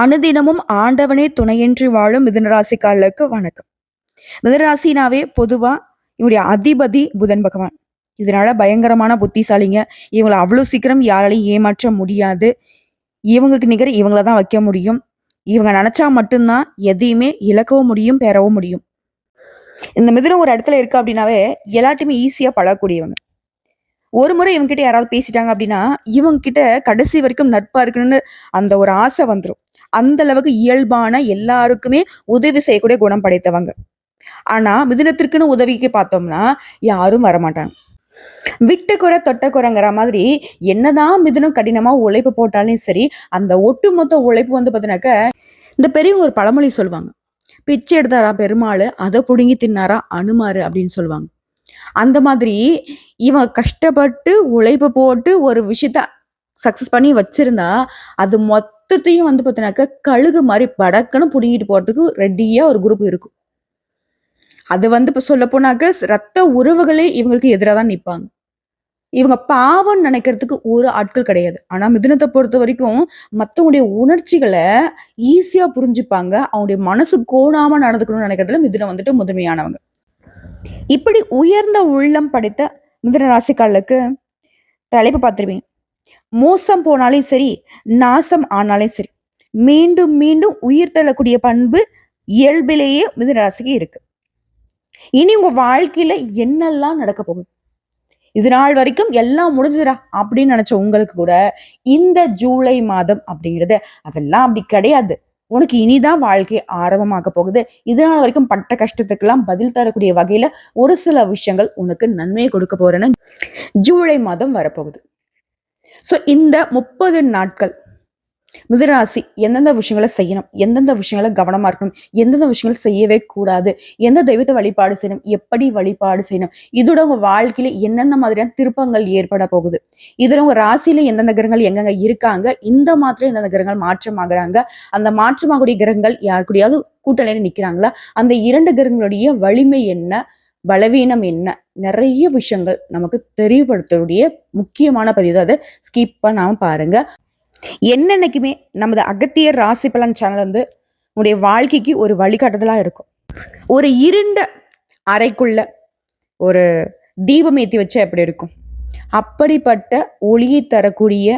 அனுதினமும் ஆண்டவனே துணையின்றி வாழும் மிதுனராசிக்காரர்களுக்கு வணக்கம். மிதுனராசினாவே பொதுவா இவருடைய அதிபதி புதன் பகவான். இதனால பயங்கரமான புத்திசாலிங்க. இவங்களை அவ்வளவு சீக்கிரம் யாராலையும் ஏமாற்ற முடியாது. இவங்களுக்கு நிகர் இவங்கள தான் வைக்க முடியும். இவங்க நினைச்சா மட்டும்தான் எதையுமே இழக்கவும் முடியும் பெறவும் முடியும். இந்த மிதுனம் ஒரு இடத்துல இருக்கு அப்படின்னாவே எல்லாத்தையுமே ஈஸியா பழகக்கூடியவங்க. ஒரு முறை இவங்க கிட்ட யாராவது பேசிட்டாங்க அப்படின்னா இவங்க கிட்ட கடைசி வரைக்கும் நட்பா இருக்கணும்னு அந்த ஒரு ஆசை வந்துடும் அந்த அளவுக்கு இயல்பான எல்லாருக்குமே உதவி செய்யக்கூடிய குணம் படைத்தவங்க. ஆனா மிதுனத்திற்குன்னு உதவிக்கு பார்த்தோம்னா யாரும் வரமாட்டாங்க. விட்ட குறை தொட்ட குறைங்கிற மாதிரி என்னதான் மிதுனம் கடினமா உழைப்பு போட்டாலும் சரி அந்த ஒட்டுமொத்த உழைப்பு வந்து பார்த்தீங்கன்னாக்க இந்த பெரியவங்க ஒரு பழமொழி சொல்லுவாங்க. பிச்சை எடுத்தாரா பெருமாள் அதை பிடுங்கி தின்னாரா அனுமாரு அப்படின்னு சொல்லுவாங்க. அந்த மாதிரி இவன் கஷ்டப்பட்டு உழைப்பு போட்டு ஒரு விஷயத்த சக்சஸ் பண்ணி வச்சிருந்தா அது மொத்தத்தையும் வந்து பார்த்தீங்கன்னாக்கா கழுகு மாதிரி படக்குன்னு புடுங்கிட்டு போறதுக்கு ரெடியா ஒரு குரூப் இருக்கும். அது வந்து இப்போ சொல்ல போனாக்க ரத்த உறவுகளே இவங்களுக்கு எதிராக தான் நிற்பாங்க இவங்க பாவம் நினைக்கிறதுக்கு ஒரு ஆட்கள் கிடையாது. ஆனா மிதுனத்தை பொறுத்த வரைக்கும் மத்தவங்களுடைய உணர்ச்சிகளை ஈஸியா புரிஞ்சுப்பாங்க. அவங்களுடைய மனசு கோணாம நடந்துக்கணும்னு நினைக்கிறதுல மிதுனம் வந்துட்டு முதன்மையானவங்க. இப்படி உயர்ந்த உள்ளம் படைத்த மிதுன ராசிக்காலுக்கு தலைப்பு பார்த்துருவீங்க மோசம் போனாலும் சரி நாசம் ஆனாலும் சரி மீண்டும் மீண்டும் உயிர் தள்ளக்கூடிய பண்பு இயல்பிலேயே மிதுனராசிக்கு இருக்கு. இனி உங்க வாழ்க்கையில என்னெல்லாம் நடக்க போகுது? இது நாள் வரைக்கும் எல்லாம் முடிஞ்சுடா அப்படின்னு நினைச்ச உங்களுக்கு கூட இந்த ஜூலை மாதம் அப்படிங்கிறது அதெல்லாம் அப்படி கிடையாது. உனக்கு இனிதான் வாழ்க்கை ஆரம்பமாக போகுது. இதனால் வரைக்கும் பட்ட கஷ்டத்துக்கெல்லாம் பதில் தரக்கூடிய வகையில ஒரு சில விஷயங்கள் உனக்கு நன்மையை கொடுக்க போறேன்னு ஜூலை மாதம் வரப்போகுது. ஸோ இந்த முப்பது நாட்கள் மிதுராசி எந்தெந்த விஷயங்களை செய்யணும்? எந்தெந்த விஷயங்களை கவனமா இருக்கணும்? எந்தெந்த விஷயங்கள் செய்யவே கூடாது? எந்த தெய்வத்தை வழிபாடு செய்யணும்? எப்படி வழிபாடு செய்யணும்? இதோட உங்க வாழ்க்கையில என்னென்ன மாதிரியான திருப்பங்கள் ஏற்பட போகுது? இதோட உங்க ராசியில எந்தெந்த கிரகங்கள் எங்கெங்க இருக்காங்க? இந்த மாதிரி எந்தெந்த கிரகங்கள் மாற்றமாகறாங்க அந்த மாற்றமாகக்கூடிய கிரகங்கள் யார் கூட்டணியில நிக்கிறாங்களா? அந்த இரண்டு கிரகங்களுடைய வலிமை என்ன? பலவீனம் என்ன? நிறைய விஷயங்கள் நமக்கு தெரியப்படுத்தக்கூடிய முக்கியமான பதிவு அதை. ஸ்கிப் பண்ணாமல் பாருங்க. என்னென்னைக்குமே நமது அகத்தியர் ராசி பலன் சேனல் வந்து உங்களுடைய வாழ்க்கைக்கு ஒரு வழிகாட்டுதலாக இருக்கும். ஒரு இருண்ட அறைக்குள்ள ஒரு தீபம் ஏற்றி வச்சா எப்படி இருக்கும்? அப்படிப்பட்ட ஒளியை தரக்கூடிய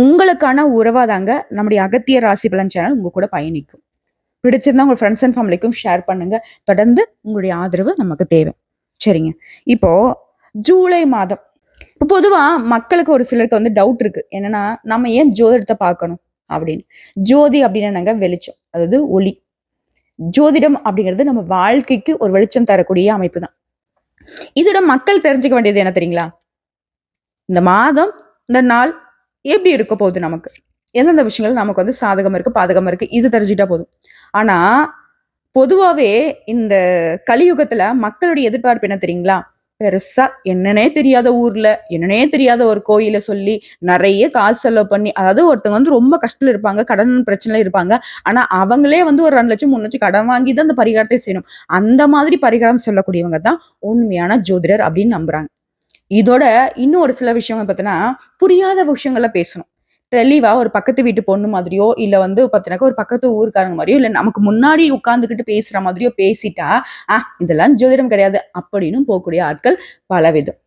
உங்களுக்கான உறவாதாங்க நம்முடைய அகத்தியர் ராசி பலன் சேனல் உங்க கூட பயணிக்கும். பிடிச்சிருந்தா உங்கள் ஃப்ரெண்ட்ஸ் அண்ட் ஃபேமிலிக்கும் ஷேர் பண்ணுங்க. தொடர்ந்து உங்களுடைய ஆதரவு நமக்கு தேவை. சரிங்க. இப்போ ஜூலை மாதம். இப்போ பொதுவாக மக்களுக்கு ஒரு சிலருக்கு வந்து டவுட் இருக்கு. என்னன்னா நம்ம ஏன் ஜோதிடத்தை பார்க்கணும் அப்படின்னு. ஜோதி அப்படின்னா நாங்கள் வெளிச்சம். அதாவது ஒளி. ஜோதிடம் அப்படிங்கிறது நம்ம வாழ்க்கைக்கு ஒரு வெளிச்சம் தரக்கூடிய அமைப்பு தான். இதோட மக்கள் தெரிஞ்சுக்க வேண்டியது என்ன தெரியுங்களா? இந்த மாதம் இந்த நாள் எப்படி இருக்க போகுது நமக்கு? எந்தெந்த விஷயங்கள் நமக்கு வந்து சாதகம் இருக்குது பாதகம் இருக்குது இது தெரிஞ்சுட்டா போதும். ஆனால் பொதுவாகவே இந்த கலியுகத்தில் மக்களுடைய எதிர்பார்ப்பு என்ன தெரியுங்களா? பெருசா என்னன்னே தெரியாத ஊர்ல என்னன்னே தெரியாத ஒரு கோயில சொல்லி நிறைய காசு செலவு பண்ணி அதாவது ஒருத்தவங்க வந்து ரொம்ப கஷ்டத்துல இருப்பாங்க கடன் பிரச்சனைல இருப்பாங்க. ஆனா அவங்களே வந்து ஒரு ரெண்டு லட்சம் மூணு லட்சம் கடன் வாங்கி தான் அந்த பரிகாரத்தை செய்யணும். அந்த மாதிரி பரிகாரம் சொல்லக்கூடியவங்க தான் உண்மையான ஜோதிடர் அப்படின்னு நம்புறாங்க. இதோட இன்னும் ஒரு சில விஷயம் பார்த்தோன்னா புரியாத விஷயங்கள பேசணும். தெளிவாக ஒரு பக்கத்து வீட்டு பொண்ணு மாதிரியோ இல்லை வந்து பார்த்தீங்கன்னா ஒரு பக்கத்து ஊருக்காரங்க மாதிரியோ இல்லை நமக்கு முன்னாடி உட்காந்துக்கிட்டு பேசுகிற மாதிரியோ பேசிட்டா ஆ இதெல்லாம் ஜோதிடம் கிடையாது அப்படின்னு போகக்கூடிய ஆட்கள் பலவிதம்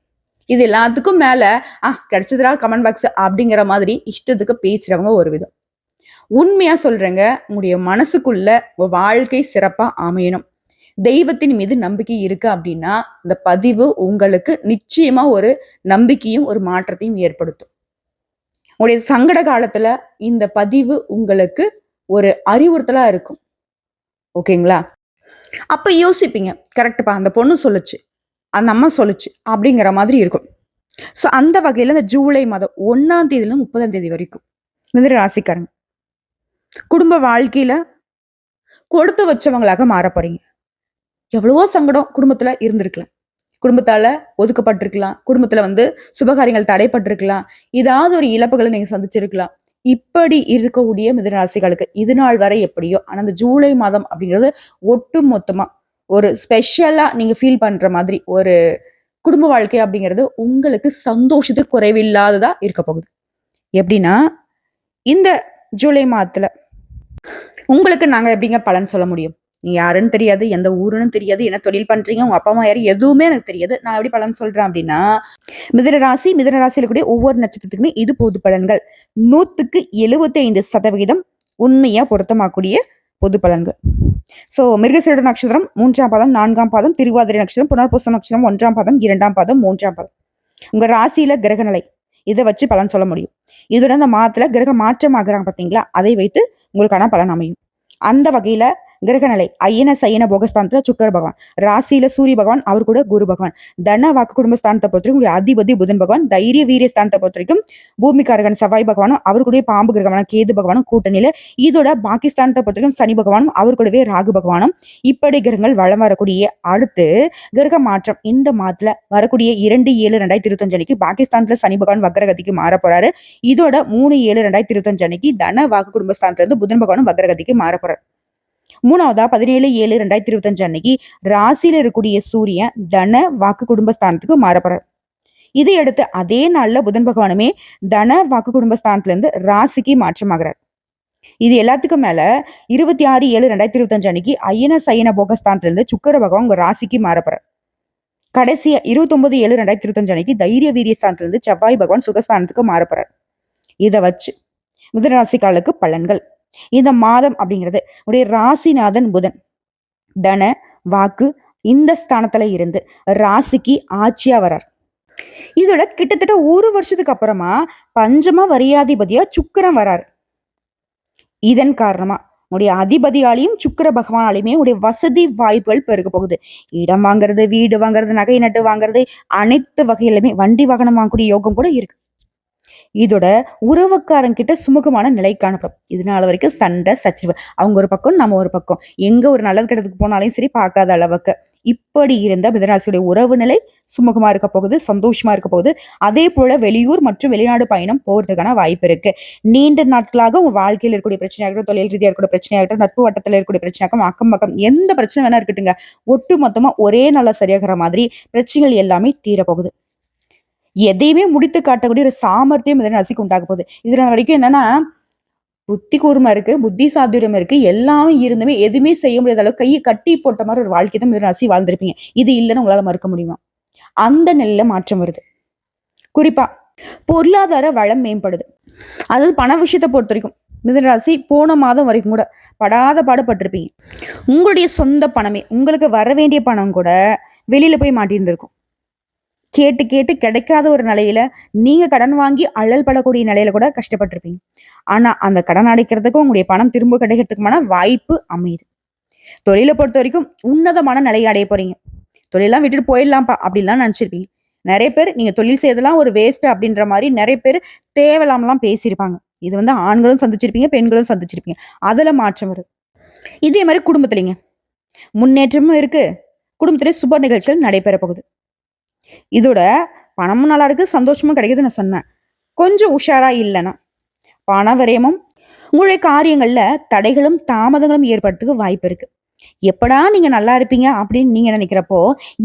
இது எல்லாத்துக்கும் மேலே ஆ கிடைச்சதுரா கமெண்ட் பாக்ஸ் அப்படிங்கிற மாதிரி இஷ்டத்துக்கு பேசுகிறவங்க ஒரு விதம். உண்மையாக சொல்கிறேங்க உங்களுடைய மனசுக்குள்ள வாழ்க்கை சிறப்பாக அமையணும். தெய்வத்தின் மீது நம்பிக்கை இருக்கு அப்படின்னா இந்த பதிவு உங்களுக்கு நிச்சயமா ஒரு நம்பிக்கையும் ஒரு மாற்றத்தையும் ஏற்படுத்தும். உங்களுடைய சங்கட காலத்துல இந்த பதிவு உங்களுக்கு ஒரு அறிவுறுத்தலா இருக்கும். ஓகேங்களா? அப்ப யோசிப்பீங்க கரெக்டுப்பா அந்த பொண்ணு சொல்லுச்சு அந்த அம்மா சொல்லுச்சு அப்படிங்கிற மாதிரி இருக்கும். ஸோ அந்த வகையில இந்த ஜூலை மாதம் ஒன்னாம் தேதியில முப்பதாம் தேதி வரைக்கும் மிதிர ராசிக்காரங்க குடும்ப வாழ்க்கையில கொடுத்து வச்சவங்களாக மாற போறீங்க. எவ்வளவோ சங்கடம் குடும்பத்துல இருந்திருக்கலாம். குடும்பத்தால் ஒதுக்கப்பட்டிருக்கலாம். குடும்பத்தில் வந்து சுபகாரியங்கள் தடைப்பட்டிருக்கலாம். ஏதாவது ஒரு இழப்புகளை நீங்கள் சந்திச்சிருக்கலாம். இப்படி இருக்கக்கூடிய மிதனராசிகளுக்கு இது நாள் வரை எப்படியோ ஆனால் அந்த ஜூலை மாதம் அப்படிங்கிறது ஒட்டு மொத்தமாக ஒரு ஸ்பெஷலாக நீங்க ஃபீல் பண்ணுற மாதிரி ஒரு குடும்ப வாழ்க்கை அப்படிங்கிறது உங்களுக்கு சந்தோஷத்துக்கு குறைவில்லாததா இருக்க போகுது. எப்படின்னா இந்த ஜூலை மாதத்தில் உங்களுக்கு நாங்கள் எப்படிங்க பலன் சொல்ல முடியும்? நீ யாருன்னு தெரியாது எந்த ஊருன்னு தெரியாது என்ன தொழில் பண்றீங்க உங்க அப்பா அம்மா யாரு எதுவுமே எனக்கு தெரியாது. நான் எப்படி பலன் சொல்றேன் அப்படின்னா மிதன ராசி மிதன ராசியில கூடிய ஒவ்வொரு நட்சத்திரத்துக்குமே இது பொது பலன்கள். நூத்துக்கு எழுபத்தி ஐந்து சதவிகிதம் உண்மையா பொருத்தமாக்கூடிய பொது பலன்கள். சோ மிருகசீட நட்சத்திரம் மூன்றாம் பாதம் நான்காம் பாதம் திருவாதிரை நட்சத்திரம் புனர்பூசம் நட்சத்திரம் ஒன்றாம் பாதம் இரண்டாம் பாதம் மூன்றாம் பாதம். உங்க ராசியில கிரகநிலை இதை வச்சு பலன் சொல்ல முடியும். இதோட அந்த மாதத்துல கிரக மாற்றம் ஆகுறாங்க பாத்தீங்களா? அதை வைத்து உங்களுக்கான பலன் அமையும். அந்த வகையில கிரகநிலை ஐயன சையன போகஸ்தானத்துல சுக்கர பகவான். ராசியில சூரிய பகவான் அவர் கூட குரு பகவான். தன வாக்கு குடும்ப ஸ்தானத்தை பொறுத்த வரைக்கும் அதிபதி புதன் பகவான் தைரிய வீரிய ஸ்தானத்தை பொறுத்த வரைக்கும் பூமிக்காரகன் செவ்வாய் பகவானும் அவர் கூட பாம்பு கிரகமான கேது பகவானும் கூட்டணியில. இதோட பாகிஸ்தானத்தை பொறுத்த வரைக்கும் சனி பகவானும் அவர் கூடவே ராகு பகவானும். இப்படி கிரகங்கள் வளம் வரக்கூடிய அடுத்து கிரக மாற்றம் இந்த மாதத்துல வரக்கூடிய இரண்டு ஏழு ரெண்டாயிரத்தி இருபத்தஞ்சு அன்னைக்கு பாகிஸ்தான்ல சனி பகவான் வக்ரகதிக்கு மாற போறாரு இதோட மூணு ஏழு ரெண்டாயிரத்தி இருபத்தஞ்சு அன்னைக்கு தன வாக்கு குடும்பஸ்தானத்துல இருந்து புதன் பகவானும் வக்ரகதிக்கு மாற போறாரு மூணாவதா பதினேழு ஏழு ரெண்டாயிரத்தி இருபத்தஞ்சு அன்னைக்கு ராசியில இருக்கக்கூடிய சூரியன் தன வாக்கு குடும்பஸ்தானத்துக்கு மாற போறார் இதையடுத்து அதே நாள்ல புதன் பகவானுமே தன வாக்கு குடும்பஸ்தானத்துல இருந்து ராசிக்கு மாற்றமாகிறார். இது எல்லாத்துக்கும் மேல இருபத்தி ஆறு ஏழு ரெண்டாயிரத்தி இருபத்தஞ்சு அன்னைக்கு ஐயன சயன போகஸ்தானத்துல இருந்து சுக்கர பகவான் உங்க ராசிக்கு மாறப்படுறார் கடைசியா இருபத்தொன்பது ஏழு ரெண்டாயிரத்தி இருபத்தஞ்சு அன்னைக்கு தைரிய வீரிய ஸ்தானத்துல இருந்து செவ்வாய் பகவான் சுகஸ்தானத்துக்கு மாறப்படுறார் இதை வச்சு மிதனராசிக்காலுக்கு பலன்கள். இந்த மாதம் அப்படிங்கிறது. உடைய ராசிநாதன் புதன். தன வாக்கு இந்த ஸ்தானத்துல இருந்து ராசிக்கு ஆட்சியா வரார். இதோட கிட்டத்தட்ட ஒரு வருஷத்துக்கு அப்புறமா பஞ்சம வரியாதிபதியா சுக்கரம் வரார். இதன் காரணமா உடைய அதிபதியாலையும் சுக்கிர பகவானாலையுமே உடைய வசதி வாய்ப்புகள் பெருக போகுது. இடம் வாங்குறது வீடு வாங்குறது நகை நட்டு வாங்குறது அனைத்து வகையிலுமே வண்டி வாகனம் வாங்கக்கூடிய யோகம் கூட இருக்கு. இதோட உறவுக்காரங்கிட்ட சுமூகமான நிலை காணப்படும். இதனால வரைக்கும் சண்டை சச்சிவு அவங்க ஒரு பக்கம் நம்ம ஒரு பக்கம். எங்க ஒரு நல்லது கிடத்துக்கு போனாலும் சரி பார்க்காத அளவுக்கு. இப்படி இருந்த மிதராசியுடைய உறவு நிலை சுமூகமா இருக்க போகுது சந்தோஷமா இருக்க போகுது. அதே போல வெளியூர் மற்றும் வெளிநாடு பயணம் போறதுக்கான வாய்ப்பு இருக்கு. நீண்ட நாட்களாக உங்க வாழ்க்கையில் இருக்கக்கூடிய இருக்கட்டும் தொழில் ரீதியாக இருக்கக்கூடிய பிரச்சனையாகட்டும் நட்பு வட்டத்தில் இருக்கக்கூடிய பிரச்சனையாக அக்கம் பக்கம் எந்த பிரச்சனை வேணா இருக்கட்டுங்க. ஒட்டு மொத்தமா ஒரே நல்ல சரியாகிற மாதிரி பிரச்சனைகள் எல்லாமே தீரப்போகுது. எதையுமே முடித்து காட்டக்கூடிய ஒரு சாமர்த்தியம் இதன் ரசிக்கு உண்டாக போகுது. இதுல வரைக்கும் என்னன்னா புத்தி கூர்மை இருக்கு புத்தி சாதுரியம் இருக்கு எல்லாமே இருந்துமே எதுவுமே செய்ய முடியாத அளவுக்கு கையை கட்டி போட்ட மாதிரி ஒரு வாழ்க்கை தான் மிதன ராசி வாழ்ந்திருப்பீங்க. இது இல்லைன்னு உங்களால மறுக்க முடியுமா? அந்த நிலையில மாற்றம் வருது. குறிப்பா பொருளாதார வளம் மேம்படுது. அதாவது பண விஷயத்தை பொறுத்த வரைக்கும் மிதனராசி போன மாதம் வரைக்கும் கூட படாத பாடுபட்டிருப்பீங்க. உங்களுடைய சொந்த பணமே உங்களுக்கு வர வேண்டிய பணம் கூட வெளியில போய் மாட்டியிருந்திருக்கும். கேட்டு கேட்டு கிடைக்காத ஒரு நிலையில நீங்க கடன் வாங்கி அழல் படக்கூடிய நிலையில கூட கஷ்டப்பட்டிருப்பீங்க. ஆனா அந்த கடன் அடைக்கிறதுக்கும் உங்களுடைய பணம் திரும்ப கிடைக்கிறதுக்குமான வாய்ப்பு அமையுது. தொழிலை பொறுத்த வரைக்கும் உன்னதமான நிலையை அடைய போறீங்க. தொழிலாம் விட்டுட்டு போயிடலாம்ப்பா அப்படின்லாம் நினைச்சிருப்பீங்க. நிறைய பேர் நீங்க தொழில் செய்யறதெல்லாம் ஒரு வேஸ்ட் அப்படின்ற மாதிரி நிறைய பேர் தேவையில்லாமலாம் பேசியிருப்பாங்க. இது வந்து ஆண்களும் சந்திச்சிருப்பீங்க பெண்களும் சந்திச்சிருப்பீங்க. அதுல மாற்றம் வரும் இதே மாதிரி குடும்பத்துலங்க. முன்னேற்றமும் இருக்கு. குடும்பத்திலே சுப நிகழ்ச்சிகள் நடைபெற போகுது இதோட பணமும் நல்லா இருக்கு சந்தோஷமும் கிடைக்குது நான் சொன்னேன். கொஞ்சம் உஷாரா இல்லைன்னா பண விரயமும் உங்களுடைய காரியங்கள்ல தடைகளும் தாமதங்களும் ஏற்படுறதுக்கு வாய்ப்பு இருக்கு. எப்படா நீங்க நல்லா இருப்பீங்க அப்படின்னு நீங்க நினைக்கிறப்போ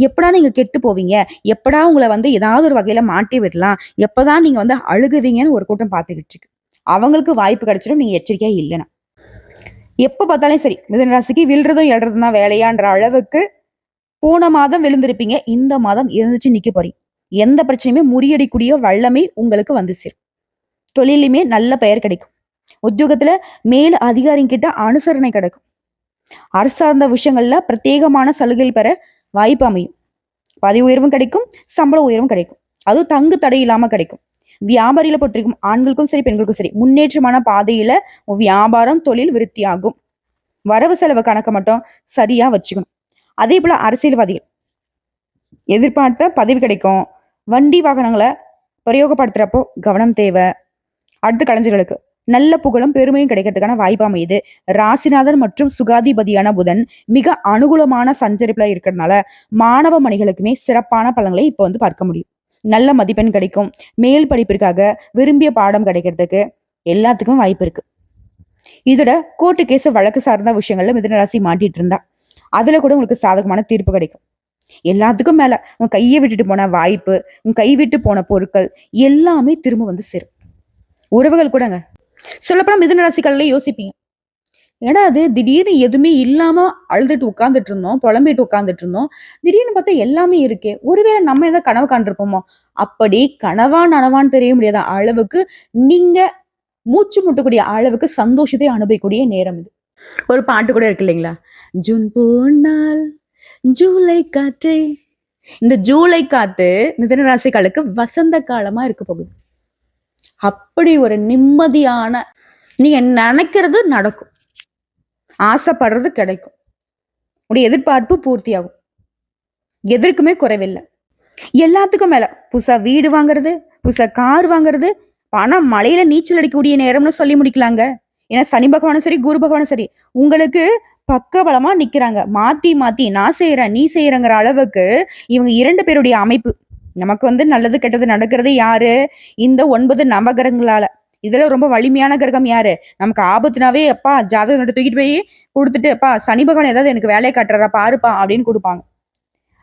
எப்படா நீங்க கெட்டு போவீங்க? எப்படா உங்களை வந்து ஏதாவது ஒரு வகையில மாட்டி விடலாம்? எப்பதான் நீங்க வந்து அழுகுவீங்கன்னு ஒரு கூட்டம் பார்த்துக்கிட்டு இருக்கு. அவங்களுக்கு வாய்ப்பு கிடைச்சிடும் நீங்க எச்சரிக்கையா இல்லைன்னா. எப்போ பார்த்தாலும் சரி மிதனராசிக்கு விழுறதும் எழுறதும் தான் வேலையான்ற அளவுக்கு போன மாதம் விழுந்திருப்பீங்க. இந்த மாதம் இருந்துச்சு நிக்க போறீங்க. எந்த பிரச்சனையுமே முறியடிக்கூடிய வல்லமை உங்களுக்கு வந்து சேரும். தொழிலுமே நல்ல பெயர் கிடைக்கும். உத்தியோகத்துல மேல் அதிகாரிங்கிட்ட அனுசரணை கிடைக்கும். அரசு சார்ந்த விஷயங்கள்ல பிரத்யேகமான சலுகைகள் பெற வாய்ப்பு அமையும். பதவி உயர்வும் கிடைக்கும். சம்பள உயர்வும் கிடைக்கும். அதுவும் தங்கு தடை இல்லாம கிடைக்கும். வியாபாரியில போட்டிருக்கும். ஆண்களுக்கும் சரி பெண்களுக்கும் சரி. முன்னேற்றமான பாதையில வியாபாரம் தொழில் விருத்தியாகும். வரவு செலவு கணக்கை மட்டும் சரியா வச்சுக்கணும். அதே போல் அரசியல்வாதிகள். எதிர்பார்த்த பதவி கிடைக்கும். வண்டி வாகனங்களை பிரயோகப்படுத்துகிறப்போ கவனம் தேவை. அடுத்த கலைஞர்களுக்கு நல்ல புகழும் பெருமையும் கிடைக்கிறதுக்கான வாய்ப்பு அமையுது. ராசிநாதன் மற்றும் சுகாதிபதியான புதன் மிக அனுகூலமான சஞ்சரிப்புல இருக்கிறதுனால மாணவ மணிகளுக்குமே சிறப்பான பலன்களை இப்போ வந்து பார்க்க முடியும். நல்ல மதிப்பெண் கிடைக்கும். மேல் படிப்பிற்காக விரும்பிய பாடம் கிடைக்கிறதுக்கு எல்லாத்துக்கும் வாய்ப்பு இருக்கு. இதோட கோர்ட்டு கேஸ் வழக்கு சார்ந்த விஷயங்கள்ல மிதனராசி மாட்டிட்டு இருந்தா. அதில் கூட உங்களுக்கு சாதகமான தீர்ப்பு கிடைக்கும். எல்லாத்துக்கும் மேலே உன் கையை விட்டுட்டு போன வாய்ப்பு உன் கை விட்டு போன பொருட்கள் எல்லாமே திரும்ப வந்து சேரும். உறவுகள் கூடங்க. சொல்லப்போனால் மிதன ராசிகள்ல யோசிப்பீங்க. ஏன்னா அது திடீர்னு எதுவுமே இல்லாமல் அழுதுட்டு உட்காந்துட்டு இருந்தோம் புலம்பிட்டு உட்காந்துட்டு இருந்தோம். திடீர்னு பார்த்தா எல்லாமே இருக்கே. ஒருவேளை நம்ம எதாவது கனவு காண்டிருப்போமோ அப்படி கனவா நனவான்னு தெரிய முடியாத அளவுக்கு நீங்க மூச்சு முட்டக்கூடிய அளவுக்கு சந்தோஷத்தை அனுபவிக்கக்கூடிய நேரம் இது. ஒரு பாட்டு கூட இருக்கு இல்லைங்களா? ஜூன் போனால் ஜூலை காற்றே. இந்த ஜூலை காத்து மிதன ராசிகளுக்கு வசந்த காலமா இருக்க போகுது. அப்படி ஒரு நிம்மதியான நீங்க நினைக்கிறது நடக்கும். ஆசைப்படுறது கிடைக்கும். உடைய எதிர்பார்ப்பு பூர்த்தியாகும். எதற்குமே குறைவில்லை. எல்லாத்துக்கும் மேல புதுசா வீடு வாங்குறது புதுசா கார் வாங்குறது பணம் மலையில நீச்சல் அடிக்கக்கூடிய நேரம்னு சொல்லி முடிக்கலாங்க. ஏன்னா சனி பகவானும் சரி குரு பகவானும் சரி உங்களுக்கு பக்கபலமா நிக்கிறாங்க. மாத்தி மாத்தி நான் செய்யறேன் நீ செய்யறங்கிற அளவுக்கு இவங்க இரண்டு பேருடைய அமைப்பு. நமக்கு வந்து நல்லது கெட்டது நடக்கிறது யாரு? இந்த ஒன்பது நவகிரகங்களால. இதுல ரொம்ப வலிமையான கிரகம் யாரு? நமக்கு ஆபத்துனாவே அப்பா ஜாதகம் தூக்கிட்டு போய் கொடுத்துட்டு அப்பா சனி பகவான் ஏதாவது எனக்கு வேலையை காட்டுறா பாருப்பா அப்படின்னு கொடுப்பாங்க.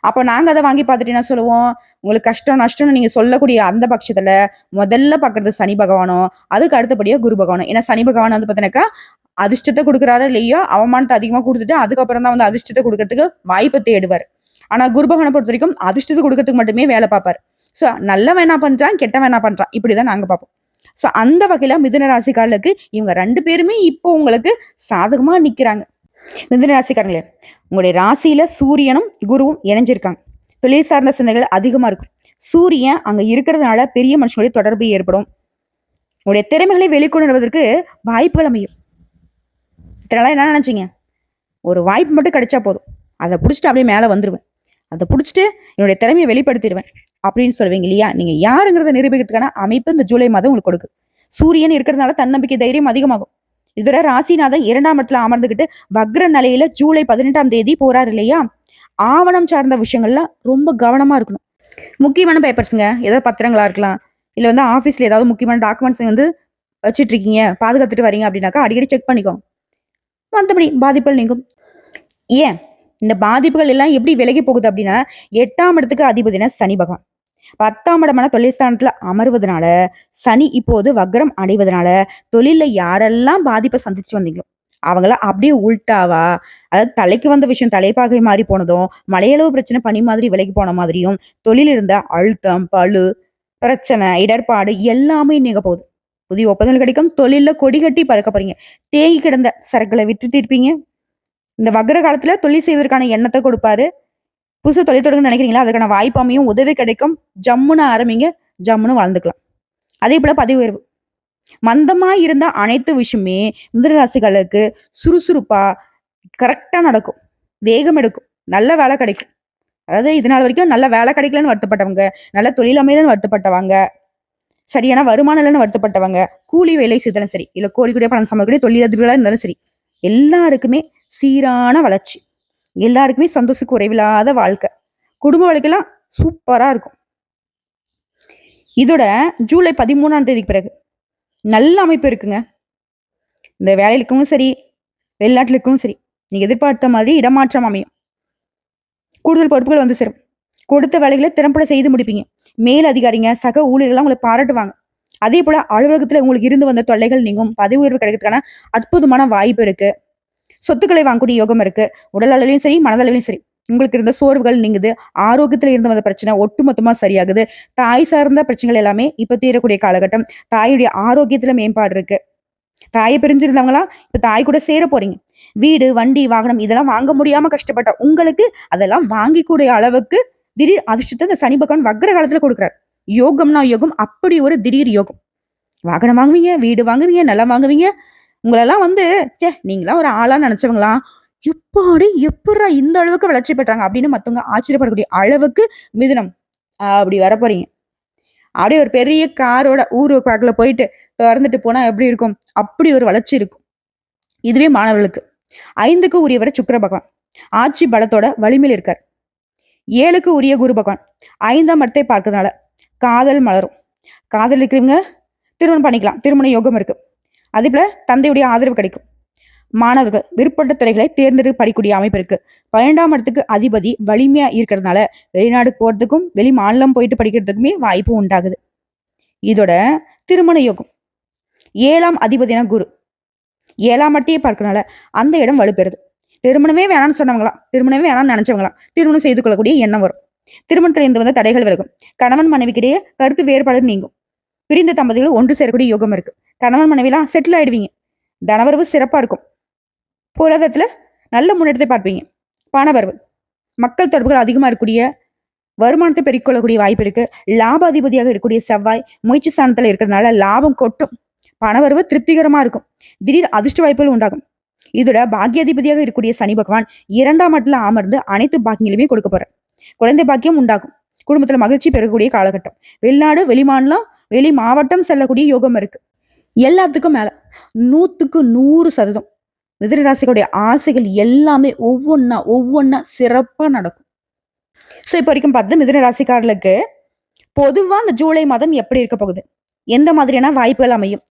அப்போ நாங்க அதை வாங்கி பார்த்துட்டு என்ன சொல்லுவோம்? உங்களுக்கு கஷ்டம் நஷ்டம்னு நீங்க சொல்லக்கூடிய அந்த பட்சத்துல முதல்ல பாக்குறது சனி பகவானோ அதுக்கு அடுத்தபடியா குரு பகவானோ. ஏன்னா சனி பகவான் வந்து பார்த்தீங்கன்னாக்கா அதிர்ஷ்டத்தை கொடுக்குறாரோ இல்லையோ அவமானத்தை அதிகமா கொடுத்துட்டு அதுக்கப்புறம் தான் வந்து அதிர்ஷ்டத்தை கொடுக்கறதுக்கு வாய்ப்பை தேடுவார். ஆனா குரு பகவானை பொறுத்த வரைக்கும் அதிர்ஷ்டத்தை கொடுக்கறதுக்கு மட்டுமே வேலை பார்ப்பார். ஸோ நல்ல வேணா பண்றான் கெட்ட என்ன பண்றான்? இப்படிதான் நாங்க பார்ப்போம். ஸோ அந்த வகையில மிதுன ராசிக்காரர்களுக்கு இவங்க ரெண்டு பேருமே இப்போ உங்களுக்கு சாதகமா நிக்கிறாங்க. மிதுன ராசிக்காரங்களே உங்களுடைய ராசியில சூரியனும் குருவும் இணைஞ்சிருக்காங்க. தொழில் சார்ந்த சிந்தனைகள் அதிகமா இருக்கும். சூரியன் அங்க இருக்கிறதுனால பெரிய மனுஷங்களுடைய தொடர்பு ஏற்படும். உங்களுடைய திறமைகளை வெளிக்கொணர்வதற்கு வாய்ப்புகள் அமையும். இதனால என்ன நினைச்சீங்க? ஒரு வாய்ப்பு மட்டும் கிடைச்சா போதும். அதை பிடிச்சிட்டு அப்படியே மேலே வந்துடுவேன் அதை பிடிச்சிட்டு என்னுடைய திறமையை வெளிப்படுத்திடுவேன் அப்படின்னு சொல்லுவீங்க இல்லையா? நீங்க யாருங்கிறத நிரூபிக்கிறதுக்கான அமைப்பு இந்த ஜூலை மாதம் உங்களுக்கு கொடுக்கு சூரியன் இருக்கிறதுனால தன்னம்பிக்கை தைரியம் அதிகமாகும். இதுல ராசிநாதன் இரண்டாம் இடத்துல அமர்ந்துகிட்டு வக்ர நிலையில ஜூலை பதினெட்டாம் தேதி போறாரு இல்லையா? ஆவணம் சார்ந்த விஷயங்கள்ல ரொம்ப கவனமா இருக்கணும். முக்கியமான பேப்பர்ஸுங்க ஏதாவது பத்திரங்களா இருக்கலாம். இல்ல வந்து ஆஃபீஸில் ஏதாவது முக்கியமான டாக்குமெண்ட்ஸ் வந்து வச்சுட்டு இருக்கீங்க பாதுகாத்துட்டு வரீங்க அப்படின்னாக்கா அடிக்கடி செக் பண்ணிக்கோங்க மற்றபடி பாதிப்புகள் நீங்கும். ஏன்? இந்த பாதிப்புகள் எல்லாம் எப்படி விலகி போகுது அப்படின்னா எட்டாம் இடத்துக்கு அதிபதினா சனி பகவான். பத்தாம் இடமான தொழில்ஸ்தானத்துல அமர்வதனால சனி இப்போது வக்ரம் அடைவதனால தொழில யாரெல்லாம் பாதிப்பை சந்திச்சு வந்தீங்களோ அவங்கள அப்படியே உள்டாவா அதாவது தலைக்கு வந்த விஷயம் தலைப்பாகை மாறி போனதும் மலையளவு பிரச்சனை பனி மாதிரி விலகி போன மாதிரியும் தொழில் இருந்த அழுத்தம் பழு பிரச்சனை இடர்பாடு எல்லாமே நீங்க போகுது. புதிய ஒப்பந்தங்கள் கிடைக்கும் தொழில கொடி கட்டி பறக்க போறீங்க. தேங்கி கிடந்த சரக்குகளை விட்டு தீர்ப்பீங்க. இந்த வக்ர காலத்துல தொழில் செய்வதற்கான எண்ணத்தை கொடுப்பாரு. புதுசு தொழில் தொடங்க நினைக்கிறீங்களா? அதுக்கான வாய்ப்பு அமையும் உதவி கிடைக்கும். ஜம்முன்னு ஆரம்பிங்க ஜம்முன்னு வாழ்ந்துக்கலாம். அதே போல பதவி உயர்வு மந்தமா இருந்த அனைத்து விஷயமே மிதுன ராசிகளுக்கு சுறுசுறுப்பா கரெக்டா நடக்கும். வேகம் எடுக்கும். நல்ல வேலை கிடைக்கும். அதாவது இது நாள் வரைக்கும் நல்ல வேலை கிடைக்கலன்னு வருத்தப்பட்டவங்க நல்ல தொழில் அமையலன்னு வருத்தப்பட்டவங்க சரியான வருமானம் இல்லைன்னு வருத்தப்பட்டவங்க கூலி வேலை செய்தாலும் சரி இல்ல கோடி கோடியா பணம் சம்பாதிக்கக்கூடிய தொழிலதிபர்களா இருந்தாலும் சரி எல்லாருக்குமே சீரான வளர்ச்சி. எல்லாருக்குமே சந்தோஷ குறைவில்லாத வாழ்க்கை. குடும்ப வாழ்க்கைலாம் சூப்பராக இருக்கும். இதோட ஜூலை பதிமூணாம் தேதிக்கு பிறகு நல்ல அமைப்பு இருக்குங்க. இந்த வேலையிலுக்கும் சரி வெளிநாட்டில் இருக்கவும் சரி நீங்க எதிர்பார்த்த மாதிரி இடமாற்றம் அமையும். கூடுதல் பொறுப்புகள் வந்து சேரும். கொடுத்த வேலைகளை திறம்பட செய்து முடிப்பீங்க. மேல் அதிகாரிங்க சக ஊழியர்கள்லாம் உங்களை பாராட்டுவாங்க. அதே போல அலுவலகத்துல உங்களுக்கு இருந்து வந்த தொல்லைகள் நீங்கும். பதவி உயர்வு கிடைக்கிறதுக்கான அற்புதமான வாய்ப்பு இருக்கு. சொத்துக்களை வாங்கக்கூடிய யோகம் இருக்கு. உடல் அளவிலும் சரி மனதளவிலும் சரி. உங்களுக்கு இருந்த சோர்வுகள் நீங்குது. ஆரோக்கியத்துல இருந்து வந்த பிரச்சனை ஒட்டுமொத்தமா சரியாகுது. தாய் சார்ந்த பிரச்சனைகள் எல்லாமே இப்ப தீரக்கூடிய காலகட்டம். தாயுடைய ஆரோக்கியத்துல மேம்பாடு இருக்கு. தாயை பிரிஞ்சிருந்தவங்களா இப்ப தாய் கூட சேர போறீங்க. வீடு வண்டி வாகனம் இதெல்லாம் வாங்க முடியாம கஷ்டப்பட்ட உங்களுக்கு அதெல்லாம் வாங்கிக்கூடிய அளவுக்கு திடீர் அதிர்ஷ்டத்தை இந்த சனி பகவான் வக்ர காலத்துல கொடுக்குறாரு. யோகம்னா யோகம் அப்படி ஒரு திடீர் யோகம். வாகனம் வாங்குவீங்க வீடு வாங்குவீங்க நிலம் வாங்குவீங்க உங்களெல்லாம் வந்து சே நீங்களாம் ஒரு ஆளா நினைச்சவங்களா? எப்பாடி எப்படா இந்த அளவுக்கு வளர்ச்சி பெற்றாங்க? அப்படின்னு மத்தவங்க ஆச்சரியப்படக்கூடிய அளவுக்கு மிதுனம். அப்படி வர போறீங்க. அப்படியே ஒரு பெரிய காரோட ஊர் பார்க்கல போயிட்டு திறந்துட்டு போனா எப்படி இருக்கும்? அப்படி ஒரு வளர்ச்சி இருக்கும். இதுவே மாணவர்களுக்கு. ஐந்துக்கு உரியவர் சுக்கர பகவான். ஆட்சி பலத்தோட வலிமையில் இருக்கார். ஏழுக்கு உரிய குரு பகவான். ஐந்தாம் இடத்தை பார்க்கறதுனால காதல் மலரும். காதல் இருக்கிறவங்க திருமணம் பண்ணிக்கலாம். திருமண யோகம் இருக்குது அதேபோல தந்தையுடைய ஆதரவு கிடைக்கும். மாணவர்கள் விற்பட்ட துறைகளை தேர்ந்தெடுத்து படிக்கக்கூடிய அமைப்பு இருக்கு. பன்னெண்டாம் இடத்துக்கு அதிபதி வலிமையா இருக்கிறதுனால வெளிநாடு போறதுக்கும் வெளி மாநிலம் போயிட்டு படிக்கிறதுக்குமே வாய்ப்பு உண்டாகுது. இதோட திருமண யோகம். ஏழாம் அதிபதினா குரு. ஏழாம் இடத்தையே பார்க்கறனால அந்த இடம் வலுப்பெறுது. திருமணமே வேணாம்னு சொன்னவங்களாம். திருமணமே வேணாம்னு நினைச்சவங்களாம். திருமணம் செய்து கொள்ளக்கூடிய எண்ணம் வரும். திருமணத்தில் இருந்து வந்த தடைகள் விலகும். கணவன் மனைவிக்கிடையே கருத்து வேறுபாடு நீங்கும். பிரிந்த தம்பதிகள் ஒன்று சேரக்கூடிய யோகம் இருக்கு. கணவன் மனைவிலாம் செட்டில் ஆயிடுவீங்க. தனவரவு சிறப்பா இருக்கும். பொருளாதாரத்துல நல்ல முன்னேற்றத்தை பார்ப்பீங்க. பணவரவு மக்கள் தொடர்புகள் அதிகமா இருக்கக்கூடிய வருமானத்தை பெருக்கொள்ளக்கூடிய வாய்ப்பு இருக்கு. லாபாதிபதியாக இருக்கக்கூடிய செவ்வாய் முயற்சி ஸ்தானத்தில் இருக்கிறதுனால லாபம் கொட்டும். பணவரவு திருப்திகரமா இருக்கும். திடீர் அதிர்ஷ்ட வாய்ப்புகள் உண்டாகும். இதோட பாக்கியாதிபதியாக இருக்கக்கூடிய சனி பகவான் இரண்டாம் இடத்துல அமர்ந்து அனைத்து பாக்கியங்களையுமே கொடுக்க போறேன் குழந்தை பாக்கியம் உண்டாகும். குடும்பத்துல மகிழ்ச்சி பெறக்கூடிய காலகட்டம். வெளிநாடு வெளிமாநிலம் வெளி மாவட்டம் செல்லக்கூடிய யோகம் இருக்கு. எல்லாத்துக்கும் மேலே நூற்றுக்கு நூறு சதவீதம் மிதுன ராசிகளுடைய ஆசைகள் எல்லாமே ஒவ்வொன்றா ஒவ்வொன்றா சிறப்பாக நடக்கும். ஸோ இப்போ வரைக்கும் பார்த்து மிதுன ராசிக்காரர்களுக்கு பொதுவாக இந்த ஜூலை மாதம் எப்படி இருக்க போகுது? எந்த மாதிரியான வாய்ப்புகள் அமையும்?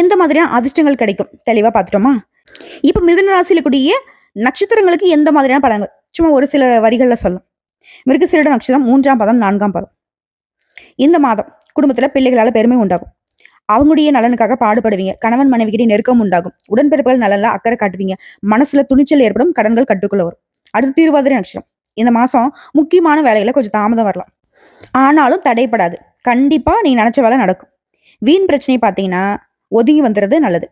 எந்த மாதிரியான அதிர்ஷ்டங்கள் கிடைக்கும்? தெளிவாக பார்த்துட்டோமா? இப்போ மிதுன ராசியில கூடிய நட்சத்திரங்களுக்கு எந்த மாதிரியான பலன்கள்? சும்மா ஒரு சில வரிகளில் சொல்லலாம். மிருகசீரிட நட்சத்திரம் மூன்றாம் பதம் நான்காம் பதம். இந்த மாதம் குடும்பத்தில் பிள்ளைகளால் பெருமை உண்டாகும். அவங்களுடைய நலனுக்காக பாடுபடுவீங்க. கணவன் மனைவிக்கிட்டே நெருக்கம் உண்டாகும். உடன்பிறப்புகள் நலன்ல அக்கறை காட்டுவீங்க. மனசுல துணிச்சல் ஏற்படும். கடன்கள் கட்டுக்குள்ள வரும். அடுத்து திருவாதிரை நட்சத்திரம். இந்த மாசம் முக்கியமான வேலைகளை கொஞ்சம் தாமதம் வரலாம். ஆனாலும் தடைப்படாது. கண்டிப்பா நீ நினைச்ச வேலை நடக்கும். வீண் பிரச்சனை பார்த்தீங்கன்னா ஒதுங்கி வந்துடுறது நல்லது.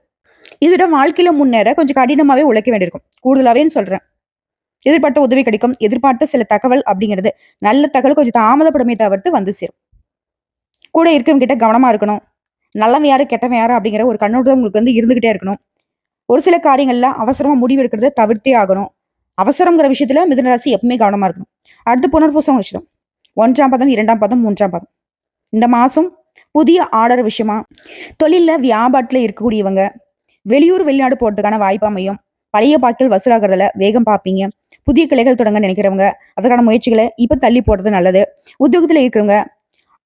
இதோட வாழ்க்கையில முன்னேற கொஞ்சம் கடினமாவே உழைக்க வேண்டியிருக்கும். கூடுதலாவேன்னு சொல்றேன். எதிர்பார்த்த உதவி கிடைக்கும். எதிர்பார்த்த சில தகவல் அப்படிங்கிறது நல்ல தகவல் கொஞ்சம் தாமதப்படுமே தவிர்த்து வந்து சேரும். கூட இருக்கவங்க கிட்ட கவனமா இருக்கணும். நல்லவன் யாரு கெட்டவன் யாரு அப்படிங்கிற ஒரு கண்ணோட்டம் உங்களுக்கு வந்து இருந்துகிட்டே இருக்கணும். ஒரு சில காரியங்கள்ல அவசரமா முடிவு எடுக்கிறத தவிர்த்தே ஆகணும். அவசரங்கிற விஷயத்துல மிதனராசி எப்பவுமே கவனமா இருக்கணும். அடுத்து புனர்பூசம் விஷயம் ஒன்றாம் பதம் இரண்டாம் பதம் மூன்றாம் பதம். இந்த மாசம் புதிய ஆர்டர் விஷயமா தொழில்ல வியாபாரத்துல இருக்கக்கூடியவங்க வெளியூர் வெளிநாடு போறதுக்கான வாய்ப்பு அமையும். பழைய பாக்கில் வசூலாகிறதுல வேகம் பார்ப்பீங்க. புதிய கிளைகள் தொடங்க நினைக்கிறவங்க அதற்கான முயற்சிகளை இப்ப தள்ளி போடுறது நல்லது. உத்தியோகத்துல இருக்கிறவங்க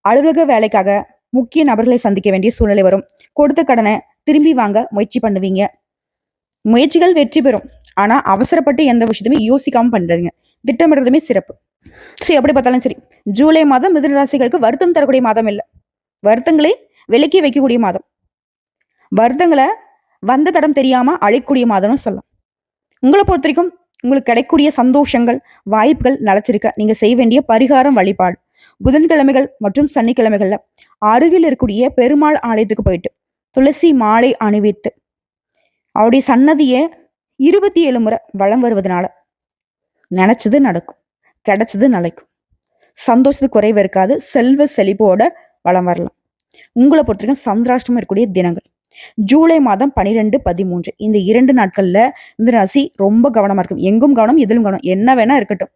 அலுவலக வேலைக்காக முக்கிய நபர்களை சந்திக்க வேண்டிய சூழ்நிலை வரும். கொடுத்த கடனை திரும்பி வாங்க முயற்சி பண்ணுவீங்க. முயற்சிகள் வெற்றி பெறும். ஆனா அவசரப்பட்டு எந்த விஷயத்தையுமே யோசிக்காம பண்றதுங்க. திட்டமிடுறதுமே சிறப்பு. சரி எப்படி பார்த்தாலும் சரி. ஜூலை மாதம் மிதனராசிகளுக்கு வருத்தம் தரக்கூடிய மாதம் இல்லை. வருத்தங்களை விலக்கி வைக்கக்கூடிய மாதம். வருத்தங்களை வந்த தடம் தெரியாம அழைக்கக்கூடிய மாதம்னு சொல்லலாம். உங்களை பொறுத்த வரைக்கும் உங்களுக்கு கிடைக்கக்கூடிய சந்தோஷங்கள் வாய்ப்புகள் நிலச்சிருக்க. நீங்க செய்ய வேண்டிய பரிகாரம் வழிபாடு. புதன்கிழமைகள் மற்றும் சனிக்கிழமைகள்ல அருகில் இருக்கக்கூடிய பெருமாள் ஆலயத்துக்கு போயிட்டு துளசி மாலை அணிவித்து அவருடைய சன்னதியை இருபத்தி ஏழு முறை வலம் வருவதனால நினைச்சது நடக்கும் கிடைச்சது நிலைக்கும். சந்தோஷத்துக்கு குறைவு இருக்காது செல்வ செழிப்போட வளம் வரலாம். உங்களை பொறுத்த வரைக்கும் சந்திராஷ்டமம் இருக்கக்கூடிய தினங்கள். ஜூலை மாதம் பனிரெண்டு பதிமூன்று. இந்த இரண்டு நாட்கள்ல இந்த ராசி ரொம்ப கவனமா இருக்கும். எங்கும் கவனம் எதிலும் கவனம். என்ன வேணா இருக்கட்டும்.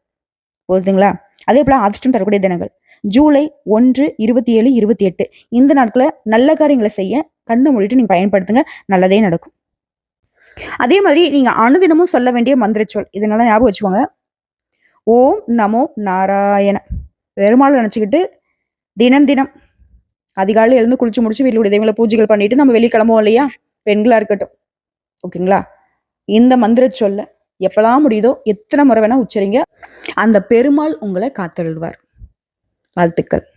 புரியுதுங்களா? அதே போல அதிர்ஷ்டம் தரக்கூடிய தினங்கள். ஜூலை ஒன்று இருபத்தி ஏழு இருபத்தி எட்டு இந்த நாட்களை நல்ல காரியங்களை செய்ய கண்ணு மூடிட்டு நீங்க பயன்படுத்துங்க. நல்லதே நடக்கும். அதே மாதிரி நீங்க அனுதினமும் சொல்ல வேண்டிய மந்திர சொல் இதனால ஞாபகம் வச்சுக்கோங்க. ஓம் நமோ நாராயண. பெருமாள் நினச்சிக்கிட்டு தினம் தினம் அதிகாலையில் எழுந்து குளிச்சு முடிச்சு வீட்டில் தெய்வங்களை பூஜைகள் பண்ணிட்டு நம்ம வெளியே கிளம்புவோம் இல்லையா? பெண்களா இருக்கட்டும். ஓகேங்களா? இந்த மந்திர சொல்ல எப்பெல்லாம் முடியுதோ எத்தனை முறை வேணா உச்சரிங்க. அந்த பெருமாள் உங்களை காத்தருள்வார். வாழ்த்துக்கள்.